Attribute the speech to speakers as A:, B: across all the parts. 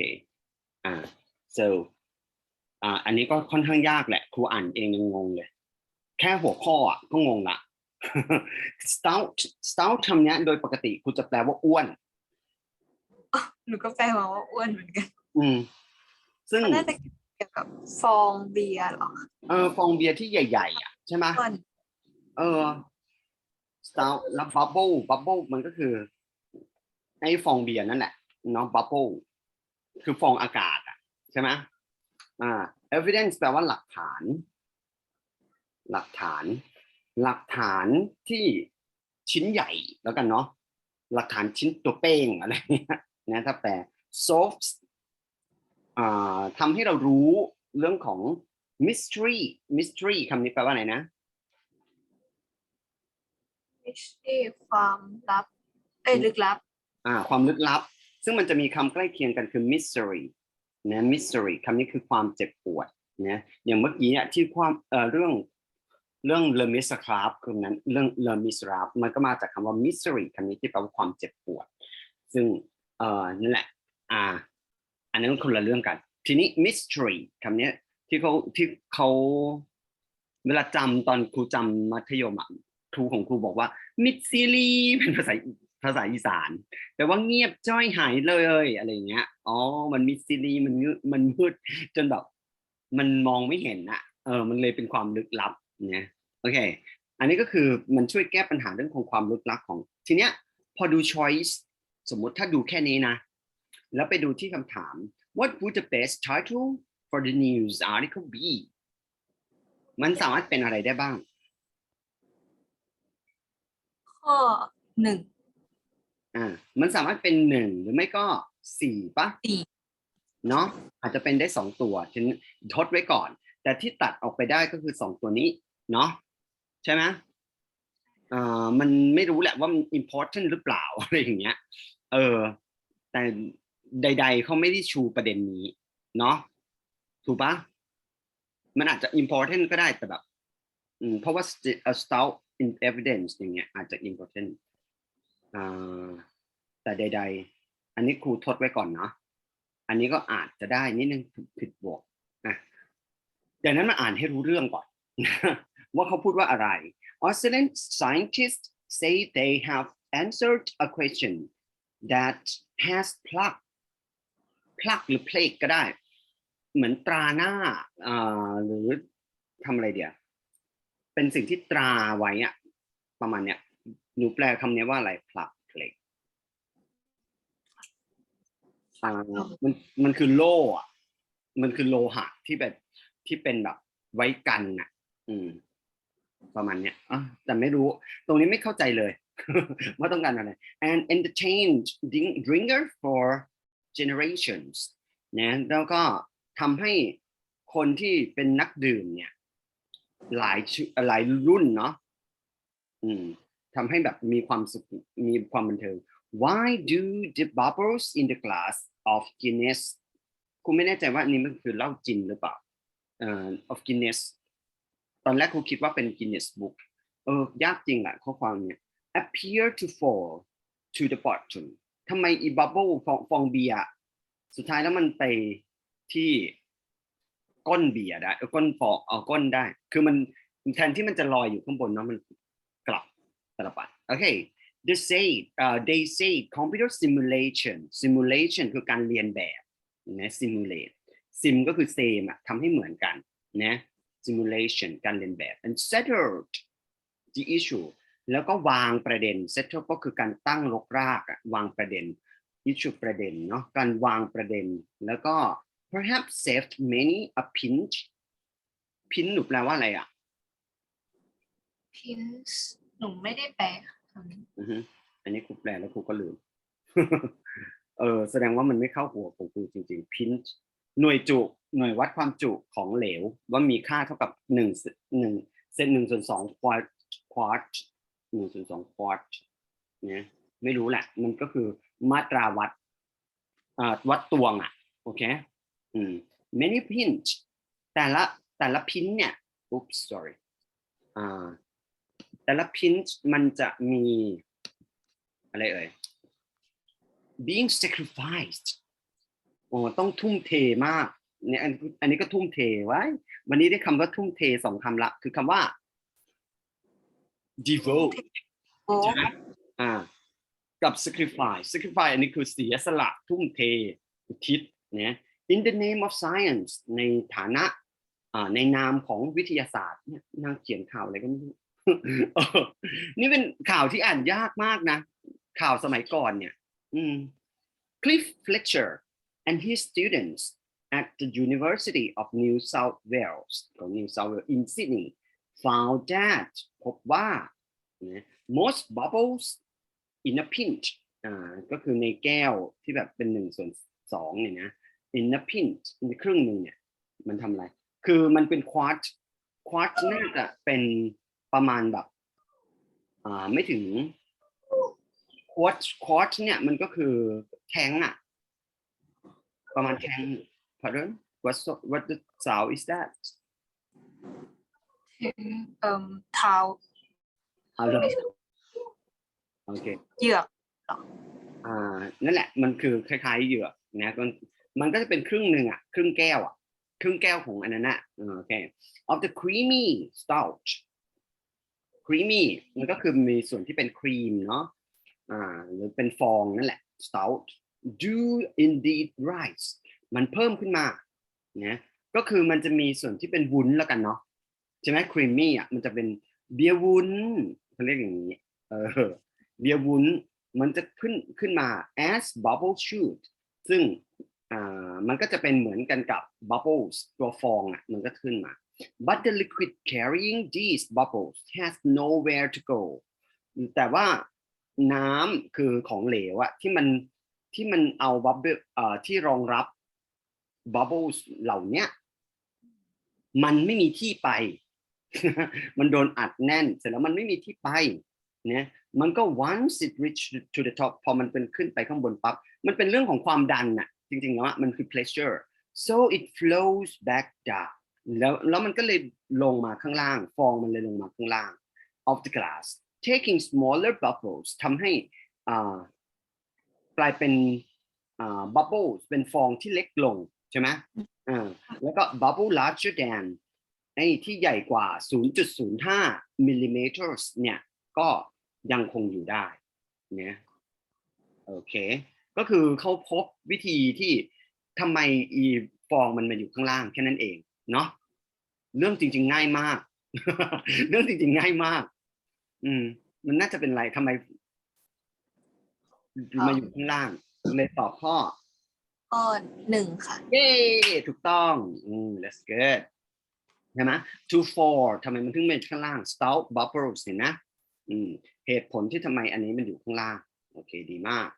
A: เคอ่า so อ่าอันนี้ก็ค่อนข้างยากแหละครูอ่านเองยังงงเลย แค่หัวข้ออะก็งงละ stout stout คำเนี้ยโดยปกติครูจะแปลว่าอ้วน
B: หนูก็แปลมาว่าอ้วนเหมือนกัน
A: อืม ซึ่ง
B: มันน่าจะเกี่ยวกับฟองเบียร์เหรอ
A: เออฟองเบียร์ที่ใหญ่ ๆ อะ ใช่ไหม
B: อ้วน
A: เออ stout แล้ว bubble bubble มันก็คือไอ้ฟองเบียร์นั่นแหละเนาะ bubble คือฟองอากาศอะใช่ไหมอ่า evidence แปลว่าหลักฐาน หลักฐาน หลักฐานที่ชิ้นใหญ่แล้วกันเนาะหลักฐานชิ้นตัวเป้งอะไรเงี้ยนะถ้าแปล soft อ่าทำให้เรารู้เรื่องของ mystery mystery คำนี้แปลว่าอะไรนะ
B: ไม่ใช่ความลับเอ้ยลึกลับ
A: อ่า ความลึกลับ ซึ่งมันจะมีคำใกล้เคียงกันคือ mystery นะ mystery คำนี้คือความเจ็บปวดนะอย่างเมื่อกี้เนี่ยที่ความเอ่อเรื่องเรื่อง le miserable คือนั้นเรื่อง le miserable มันก็มาจากคำว่า mystery คำนี้ที่แปลว่าความเจ็บปวด ซึ่งเอ่อนั่นแหละอ่าอันนั้นคนละเรื่องกัน ทีนี้ mystery คำนี้ที่เขาที่เขาเวลาจำตอนครูจำมัธยมอะครูของครูบอกว่ามิดซิลีเป็นภาษา ภาษาอีสาน แต่ว่าเงียบจ้อยหายเลยอะไรอย่างเงี้ยอ๋อมันมิดซิลีมันมันมืดจนแบบมันมองไม่เห็นอะเออมันเลยเป็นความลึกลับเนี่ยโอเค อันนี้ก็คือมันช่วยแก้ปัญหาเรื่องของความลึกลับของ ทีเนี้ยพอดู choice สมมติถ้าดูแค่นี้นะ แล้วไปดูที่คำถาม what would the best title for the news article be มันสามารถเป็นอะไรได้บ้าง
B: ข้อหนึ่ง
A: อ่ามันสามารถเป็นหนึ่งหรือไม่ก็สี่ปะ
B: สี่
A: เนาะอาจจะเป็นได้สองตัวฉันทดไว้ก่อน แต่ที่ตัดออกไปได้ก็คือสองตัวนี้ เนาะใช่ไหมอ่ามันไม่รู้แหละว่ามัน important หรือเปล่า อะไรอย่างเงี้ย เออ แต่ใด ๆเขาไม่ได้ชูประเด็นนี้ เนาะถูกปะมันอาจจะ important ก็ได้แต่แบบ อืมเพราะว่า st- a stout in evidence อย่างเงี้ยอาจจะ important อ่า แต่ใด ๆ อันนี้ครูทดไว้ก่อนเนาะอันนี้ก็อาจจะได้นิดนึงผิดบวกนะดังนั้นมาอ่านให้รู้เรื่องก่อน ว่าเขาพูดว่าอะไร Australian scientists say they have answered a question that has plug plug หรือ plague ก็ได้ เหมือนตราหน้าอ่าหรือทำอะไรเดียวเป็นสิ่งที่ตราไว้อะประมาณเนี้ย หนูแปลคำนี้ว่าอะไร plug plague อ่ามันมันคือโล่อะมันคือโลหะที่แบบที่เป็นแบบไว้กันน่ะ อืม ประมาณเนี้ยอะแต่ไม่รู้ ตรงนี้ไม่เข้าใจเลย ว่าต้องการอะไร and entertained drink- drinker for generations นะแล้วก็ทำให้คนที่เป็นนักดื่มเนี่ย หลายชุหลายรุ่นเนาะอืม ทำให้แบบมีความสุขมีความบันเทิง Why do the bubbles in the glass of Guinness คุณไม่แน่ใจว่านนี้มันคือเหล้าจินหรือเปล่าเอ่อ of Guinness ตอนแรกครูคิดว่าเป็น Guinness Book เออยากจริงแหละข้อความเนี่ย appear to fall to the bottom ทำไมอีบับเบิลฟองฟองเบียร์สุดท้ายแล้วมันไปที่ก้นเบียร์ได้เออก้นฟองเอาก้นได้ คือมันแทนที่มันจะลอยอยู่ข้างบนเนาะมัน ลับตลปัดโอเค they say uh, they say computer simulation simulation คือการเรียนแบบนะ simulate sim ก็คือ same อะทำให้เหมือนกันนะ simulation การเรียนแบบ and settled the issue แล้วก็วางประเด็น settle ก็คือการตั้งรกรากอะวางประเด็น issue ประเด็นเนาะการวางประเด็น แล้วก็ perhaps saved many a pinch pinch หนูแปลว่าอะไรอะ
B: พินส์ หนูไม่ได้แปลคำนี้
A: อือฮึอันนี้ครูแปลแล้วครูก็ลืม เออแสดงว่ามันไม่เข้าหัวของครูจริงๆ pinch หน่วยจุ หน่วยวัดความจุของเหลว ว่ามีค่าเท่ากับหนึ่งหนึ่งเซนหนึ่งส่วนสองควอตควอตหนึ่งส่วนสองควอตเนี่ยไม่รู้แหละ มันก็คือมาตราวัดอ่าวัดตวงอะ โอเค อืม many pinch แต่ละแต่ละพินเนี่ย oops sorry อ่า แต่ละ pinch มันจะมีอะไรเอ่ย being sacrificed โอ้ต้องทุ่มเทมากเนี่ยอันอันนี้ก็ทุ่มเทไว้ วันนี้ได้คำว่าทุ่มเทสองคำละ คือคำว่า devote
B: โอ้
A: ใช่ไหมอ่ากับ sacrifice sacrifice อันนี้คือเสียสละทุ่มเทอุทิศเนี่ย in the name of science ในฐานะอ่าในนามของวิทยาศาสตร์เนี่ยนางเขียนข่าวอะไรก็ไม่รู้เออ นี่เป็นข่าวที่อ่านยากมากนะ ข่าวสมัยก่อนเนี่ยอืม Cliff Fletcher and his students at the University of New South Wales ของ New South Wales in Sydney found that พบว่า most bubbles in a pinch อ่าก็คือในแก้วที่แบบเป็นหนึ่งส่วนสองเนี่ยนะ in a pinch ในครึ่งหนึ่งเนี่ย มันทำอะไร คือมันเป็นควอตควอตน่าจะเป็น ประมาณแบบอ่าไม่ถึงควอตควอตเนี่ยมันก็คือแท้งอะประมาณแท้ง pardon what so, what the sound is that
B: ถึงเอ่มเท้า
A: เอาเลยโอเค
B: เหยือก
A: อ่านั่นแหละมันคือคล้ายๆเหยือกนะมันมันก็จะเป็นครึ่งหนึ่งอะครึ่งแก้วอะครึ่งแก้วของอันนั้นอะอ่าโอเค of the creamy stout creamy มันก็คือมีส่วนที่เป็นครีมเนาะอ่าหรือเป็นฟองนั่นแหละ stout do indeed rise มันเพิ่มขึ้นมานะก็คือมันจะมีส่วนที่เป็นวุ้นแล้วกันเนาะใช่ไหม creamy อะมันจะเป็นเบียร์วุ้นเขาเรียกอย่างนี้เออเบียร์วุ้นมันจะขึ้นขึ้นมา as bubble shoot ซึ่งอ่ามันก็จะเป็นเหมือนกันกับ bubbles ตัวฟองอะมันก็ขึ้นมา but the liquid carrying these bubbles has nowhere to go แต่ว่าน้ำคือของเหลวอะที่มันที่มันเอา bubble เอ่อที่รองรับ bubbles เหล่าเนี้ยมันไม่มีที่ไป มันโดนอัดแน่น เสร็จแล้วมันไม่มีที่ไปเนี่ยมันก็ once it reach to the top พอมันเป็นขึ้นไปข้างบนปั๊บ มันเป็นเรื่องของความดันน่ะ จริงๆแล้วอะมันคือ pressure so it flows back down แล้วแล้วมันก็เลยลงมาข้างล่าง ฟองมันเลยลงมาข้างล่าง of the glass taking smaller bubbles ทำให้อ่ากลายเป็นอ่า bubbles เป็นฟองที่เล็กลงใช่ไหมอ่าแล้วก็ bubble larger than ไอ้ที่ใหญ่กว่า 0.05 millimeters เนี่ย ก็ยังคงอยู่ได้เนี่ยโอเค ก็คือเขาพบวิธีที่ทำไมอีฟองมันมาอยู่ข้างล่างแค่นั้นเอง เนาะเรื่องจริง ๆ ง่ายมาก เรื่องจริง ๆ ง่ายมาก อืม มันน่าจะเป็นไรทำไมมาอยู่ข้างล่างเลยตอบข้อ
B: ข้อหนึ่งค่ะ
A: เย้ถูกต้องอืม that's good ใช่ไหม two four ทำไมมันถึงเป็นข้างล่าง stout bubbles เห็นไหมอืมเหตุผลที่ทำไมอันนี้มันอยู่ข้างล่าง โอเคดีมาก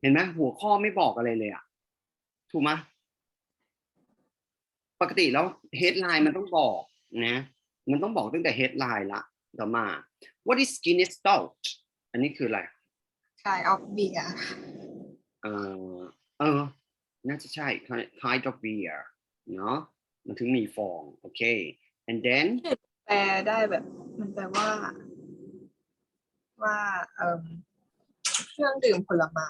A: เห็นไหมหัวข้อไม่บอกอะไรเลยอะ ถูกไหม ปกติแล้ว headline มันต้องบอกนะมันต้องบอกตั้งแต่ headline ละต่อมา what is Guinness stout อันนี้คืออะไร
B: ชายออฟเบีย
A: เออเออ น่าจะใช่ kind kind of beer เนาะมันถึงมีฟอง โอเค and then
B: แปลได้แบบ มันแปลว่า ว่าเอ่มเครื่องดื่มผลไม้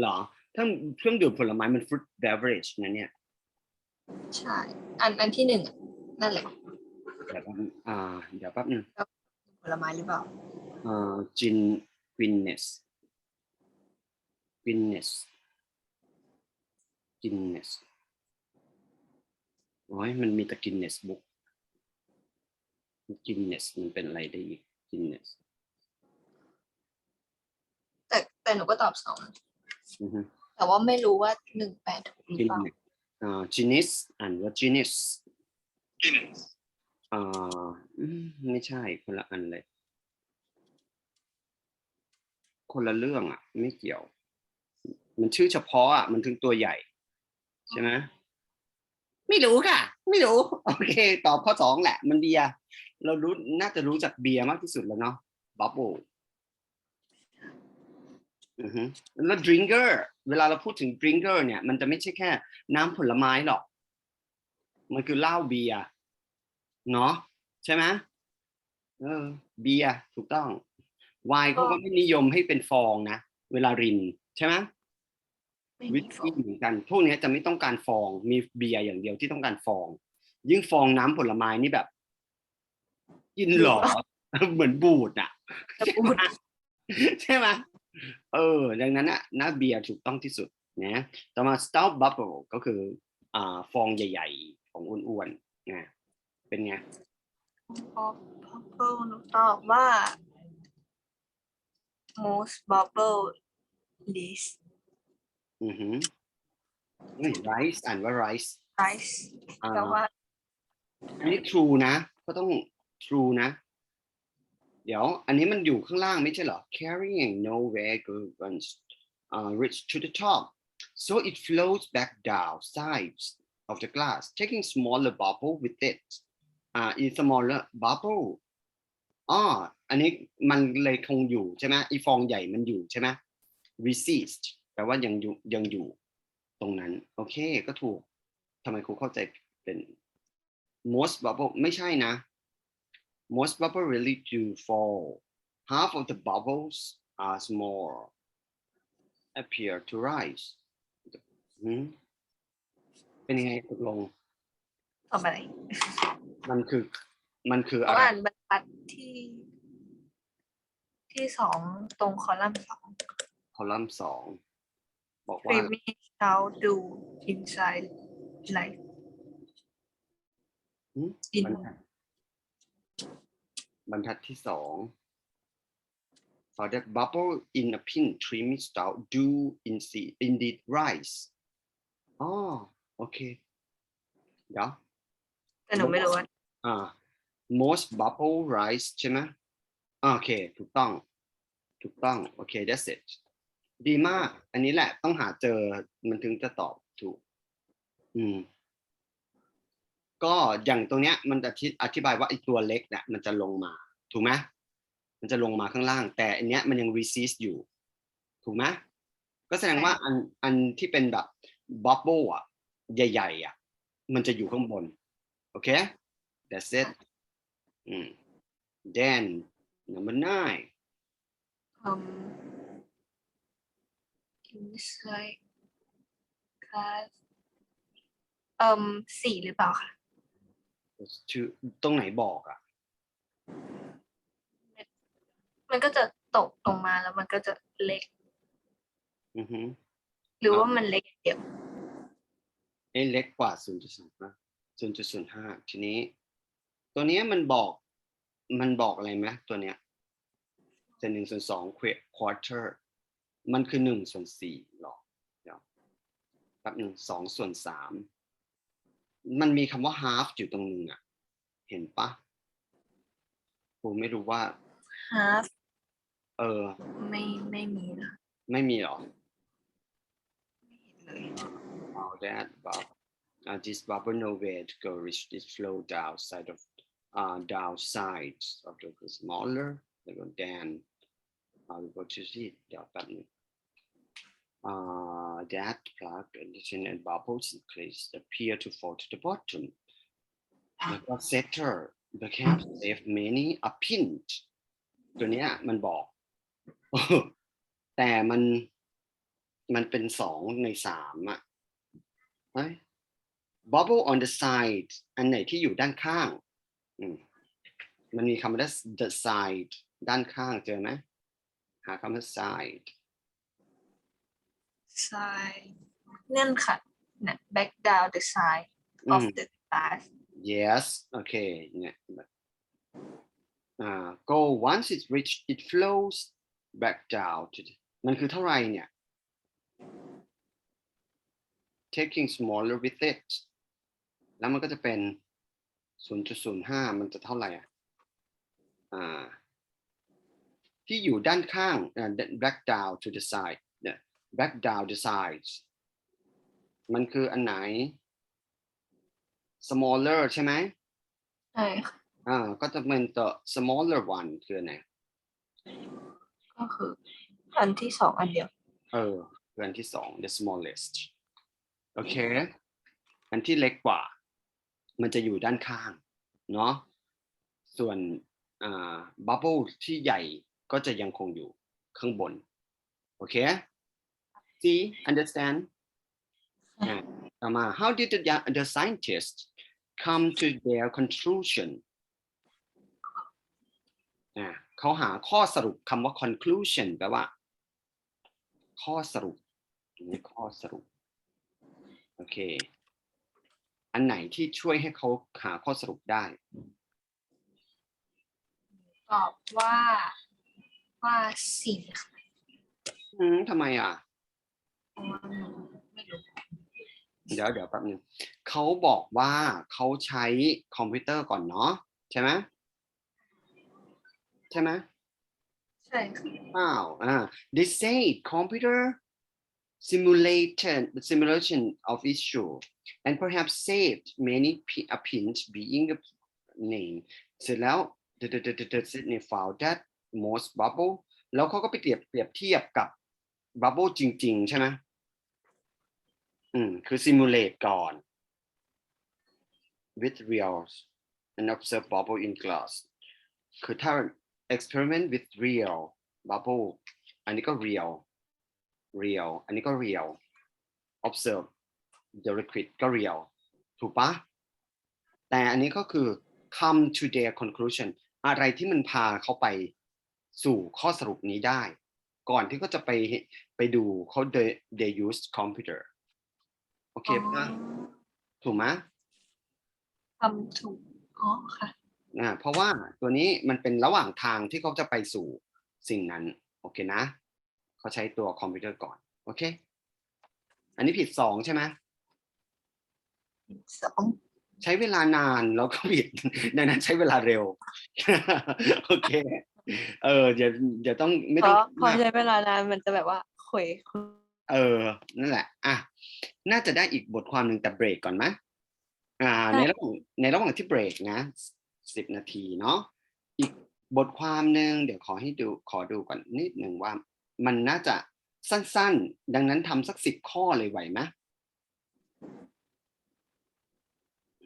A: เหรอถ้าเครื่องดื่มผลไม้มัน fruit beverage นะเนี่ย
B: ใช่ อันอันที่หนึ่งอะนั่นแหละ
A: เดี๋ยวแป๊บนึงอ่า เดี๋ยวแป๊บนึง
B: ผลไม้หรือเปล่า
A: อ่า gin Guinness Guinness Guinness โอ้ยมันมีแต่ Guinness book Guinness มันเป็นอะไรได้อีก Guinness
B: แต่แต่หนูก็ตอบสอง
A: อือฮึ
B: แต่ว่าไม่รู้ว่าหนึ่งแปดถูกหรือเปล่า
A: Guinness อ่า Guinness อ่านว่า Guinness อ่าอืมไม่ใช่คนละอันเลย คนละเรื่องอะ ไม่เกี่ยว มันชื่อเฉพาะอะ มันถึงตัวใหญ่ ใช่ไหมไม่รู้ค่ะ ไม่รู้ โอเค ตอบข้อสองแหละ มันเบียร์เรารู้น่าจะรู้จักเบียร์มากที่สุดแล้วเนาะบับเบิลอือฮึ แล้วดริงเกอร์เวลาเราพูดถึงดริงเกอร์เนี่ยมันจะไม่ใช่แค่น้ำผลไม้หรอก มันคือเหล้าเบียร์เนาะใช่ไหมเออ เบียร์ถูกต้องไวน์เขาก็ไม่นิยมให้เป็นฟองนะ เวลารินใช่ไหม
B: ไม่
A: วิ
B: มี
A: ส
B: ฟอ
A: กี้
B: ง
A: เหมือนกัน พวกเนี้ยจะไม่ต้องการฟอง มีเบียร์อย่างเดียวที่ต้องการฟอง ยิ่งฟองน้ำผลไม้นี่แบบ กินเหรอเหมือนบูดอะ
B: จะพูด
A: ใช่ไหม เออ ดังนั้นอะหน้าเบียร์ถูกต้องที่สุดนะต่อมา stout bubble ก็คืออ่าฟองใหญ่ ๆ ของอ้วนๆนะเป็นไง
B: bubble หนูตอบว่า most bubble list
A: อือหือเฮ้ย rice อ่านว่า rice
B: rice
A: อ่า
B: แต่ว่า
A: อันนี้ true นะ ก็ต้อง true นะ เดี๋ยวอันนี้มันอยู่ข้างล่างไม่ใช่เหรอ carrying nowhere goes uh, reach to the top so it flows back down sides of the glass taking smaller bubble with it อ่า in smaller bubble อ๋ออันนี้มันเลยคงอยู่ใช่ไหมอีฟองใหญ่มันอยู่ใช่ไหม resist แปลว่ายังอยู่ยังอยู่ตรงนั้น โอเคก็ถูกทำไมครูเข้าใจเป็น most bubble ไม่ใช่นะ most bubble really do fall half of the bubbles are small appear to rise หืมเป็นยังไงตกลง
B: ตอบอะไร
A: มันคือ มันคือ
B: เพ
A: อะ
B: ราะ
A: ไร
B: อ่านบรรทัดที่ ที่สองตรงคอลัมน์สอง
A: คอลัมน์สองบอกว่า
B: creamy stout do inside like
A: หืม
B: in
A: บรรทัดบรรทัดที่สอง for that bubble in a pin creamy stout do indeed indeed rise อ๋อโอเค เดี๋ยว
B: แต่หนูไม่รู้ว่า
A: อ่า most bubble rise ใช่ไหมอ่าโอเค ถูกต้อง ถูกต้อง โอเค that's it ดีมาก อันนี้แหละต้องหาเจอมันถึงจะตอบถูก อืม ก็อย่างตรงเนี้ยมันอธิอธิบายว่าไอ้ตัวเล็กเนี่ยมันจะลงมาถูกไหมมันจะลงมาข้างล่าง แต่อันเนี้ยมันยัง resist อยู่ ถูกไหมก็แสดงว่าอันอันที่เป็นแบบ bubble อะใหญ่ๆอะมันจะอยู่ข้างบน โอเค that's it อืม then number nine
B: um inside class เอ่มสี่หรือเปล่าคะ
A: ชื่อตรงไหนบอกอะ
B: มันก็จะตกลงมาแล้วมันก็จะเล็ก
A: อือฮึ
B: หรือว่ามันเล็กอย่างเดียว
A: เอ้เล็กกว่า0.05 0.05 ทีนี้ ตัวเนี้ยมันบอกมันบอกอะไรไหมตัวเนี้ยจะหนึ่งส่วนสอง quarter มันคือหนึ่งส่วนสี่หรอเดี๋ยวแป๊บหนึ่งสองส่วนสาม มันมีคำว่า half อยู่ตรงหนึ่งอะ เห็นปะผมไม่รู้ว่า
B: half
A: เออ
B: ไม่ไม่มีนะ
A: ไม่มีหรอ
B: ไม่เห็นเลย
A: Now that bubble, uh, this bubble nowhere to go reach this flow downside of uh downside of the smaller they go down uh, we go to see the button uh that plug addition and bubbles increase appear to fall to the bottom แล้วก็ setter the camp save many a pinch ตัวเนี้ยมันบอก แต่มันมันเป็นสองในสามอะเอ้ย bubble on the side อันไหนที่อยู่ด้านข้างอืมมันมีคำว่า the side ด้านข้างเจอไหมหาคำว่า side
B: side เงื่อนขัดนะ back down the side
A: อื
B: of
A: ม
B: the glass
A: yes โอเคเนี่ยอ่า go once it's reached it flows back down to the มันคือเท่าไหร่เนี่ย taking smaller with it แล้วมันก็จะเป็น 0.05 มันจะเท่าไหร่อะอ่าที่อยู่ด้านข้างอ่า back down to the side เนี่ย back down the sides มันคืออันไหน smaller ใช่ไหม
B: ใช่ค่ะ
A: อ่าก็จะเป็น the smaller one คืออันไหน
B: ก็คืออันที่สองอันเดียว
A: เออคืออันที่สอง the smallest โอเค อันที่เล็กกว่า มันจะอยู่ด้านข้าง เนาะส่วนอ่า bubble ที่ใหญ่ก็จะยังคงอยู่ข้างบน โอเค see understand อะต่อมา how did the the scientists come to their conclusion อะเขาหาข้อสรุปคำว่า conclusion แปลว่า ข้อสรุปอันนี้ข้อสรุป โอเค อันไหนที่ช่วยให้เขาหาข้อสรุปได้
B: ตอบว่าว่าสี่ค่ะ
A: อืมทำไมอะ
B: เพราะว่าหนูไม่รู้
A: เดี๋ยวเดี๋ยวแป๊บนึงเขาบอกว่าเขาใช้คอมพิวเตอร์ก่อนเนาะใช่ไหมใช่ไหม
B: ใช่ค่ะ
A: อ้าวอ่า they say computer simulated the simulation of issue and perhaps saved many p- a pinch being a name เสร็จแล้ว the the the the the Sydney found that most bubble แล้วเขาก็ไปเปรียบเปรียบเทียบกับ bubble จริง ๆ ใช่ไหมอืม คือ simulate ก่อน with reals and observe bubble in glass คือถ้า experiment with real bubble อันนี้ก็ real real อันนี้ก็ real observe the liquid ก็ real ถูกปะแต่อันนี้ก็คือ come to their conclusion อะไรที่มันพาเขาไปสู่ข้อสรุปนี้ได้ ก่อนที่เขาจะไปไปดูเขา they they use computer โอเคปะถูกไหม
B: ทำถูกอ๋อค่ะ
A: นะเพราะว่าตัวนี้มันเป็นระหว่างทางที่เขาจะไปสู่สิ่งนั้น โอเคนะเขาใช้ตัวคอมพิวเตอร์ก่อน โอเค อันนี้ผิดสองใช่ไหม
B: สอง
A: ใช้เวลานานแล้วก็ผิด ดังนั้นใช้เวลาเร็ว โอเค เออเดี๋ยวเดี๋ยวต้องไม่
C: เพ
A: ต้อง
C: ราะพอ
A: มาก
C: ใช้เวลานานมันจะแบบว่าคุยคุย
A: เออ นั่นแหละ อะ น่าจะได้อีกบทความหนึ่งแต่เบรกก่อนไหมอ่า ในระหว่างในระหว่างที่เบรกนะสิบนาทีเนาะอีกบทความหนึ่งเดี๋ยวขอให้ดูขอดูก่อนนิดหนึ่งว่า มันน่าจะสั้นๆ ดังนั้นทำสักสิบข้อเลยไหวไหม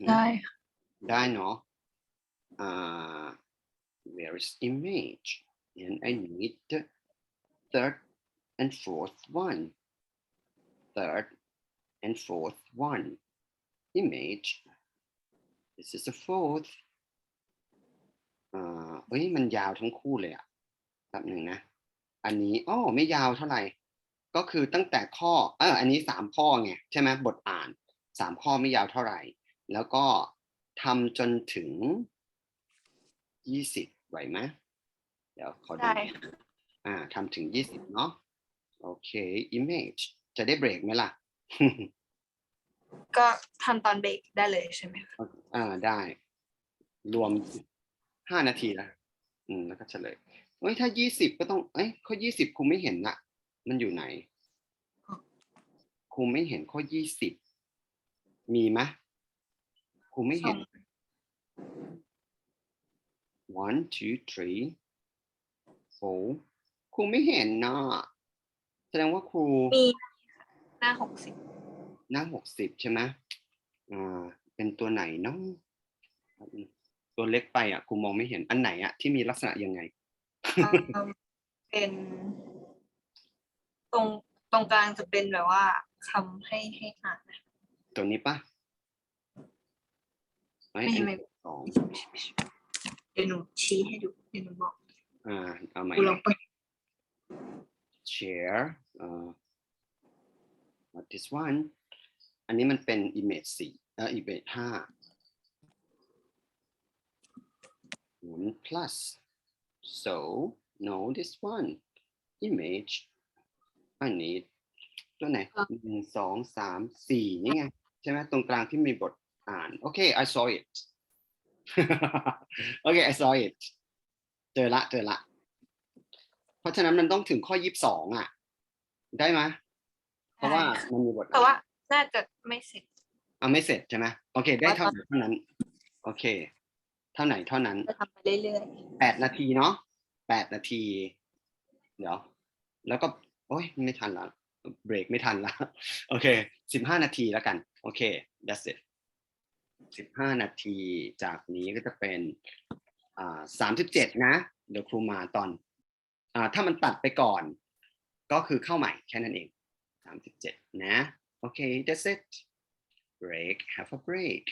C: ได้
A: ได้เนาะอ่า where is image and I need the third and fourth one third and fourth one image this is the fourth อ่าเอ้ยมันยาวทั้งคู่เลยอะแป๊บหนึ่งนะ อันนี้อ้อไม่ยาวเท่าไหร่ ก็คือตั้งแต่ข้อ เออ อันนี้สามข้อไงใช่ไหมบทอ่านสามข้อไม่ยาวเท่าไหร่ แล้วก็ทำจนถึงยี่สิบ ไหวไหมเดี๋ยวขอดู
C: ได้
A: อ่าทำถึงยี่สิบเนาะโอเค image จะได้เบรกไหมล่ะ
B: ก็ทำตอนเบรกได้เลยใช่ไหมคะ
A: อ่าได้ รวมห้านาทีแล้วอืมแล้วก็เฉลยเฮ้ยถ้ายี่สิบก็ต้องเอ้ยข้อยี่สิบครูไม่เห็นน่ะมันอยู่ไหนครูไม่เห็นข้อยี่สิบมีไหมครูไม่เห็น one two three four ครูไม่เห็นนะแสดงว่าครู
B: มีหน้าหกสิบ
A: หน้าหกสิบใช่ไหมอ่า เป็นตัวไหนเนาะตัวเล็กไปอะครูมองไม่เห็นอันไหนอะที่มีลักษณะยังไง
B: เป็นตรงตรงกลางจะเป็นแบบว่าคำให้ให้อ่านนะ
A: ตัวนี้ปะไม่
B: ไม่
A: อัน
B: ไม่
A: สอง
B: เดี๋ยวหนูชี้ให้ดูเดี๋ยวหนูบอก
A: อ่าเอาใหม่
B: กูลองเปิด
A: share อ่า what this one อันนี้มันเป็น image สี่เอ่อ image ห้าหมุน plus so no this one image อันนี้ตัวไหนหนึ่งสองสามสี่นี่ไง ใช่ไหมตรงกลางที่มีบทอ่าน โอเค I saw it โอเค I saw it เจอละเจอละ เพราะฉะนั้นมันต้องถึงข้อยี่สิบสองอะ ได้ไหมเพราะว่ามันมีบท
B: แต่ว่าน่าจะไม่เสร็จ
A: เอาไม่เสร็จใช่ไหมโอเค ได้เท่าไหนเท่านั้น โอเค เท่าไหนเท่านั้น
C: จะทำไปเรื่อย
A: แปดนาทีเนาะแปดนาที เดี๋ยว แล้วก็ โอ้ยไม่ทันละเบรกไม่ทันละโอเคสิบห้านาทีแล้วกัน โอเค that's it สิบห้านาทีจากนี้ก็จะเป็นอ่าสามสิบเจ็ดนะ เดี๋ยวครูมาตอนอ่าถ้ามันตัดไปก่อน ก็คือเข้าใหม่แค่นั้นเองสามสิบเจ็ดนะ โอเค that's it break have a break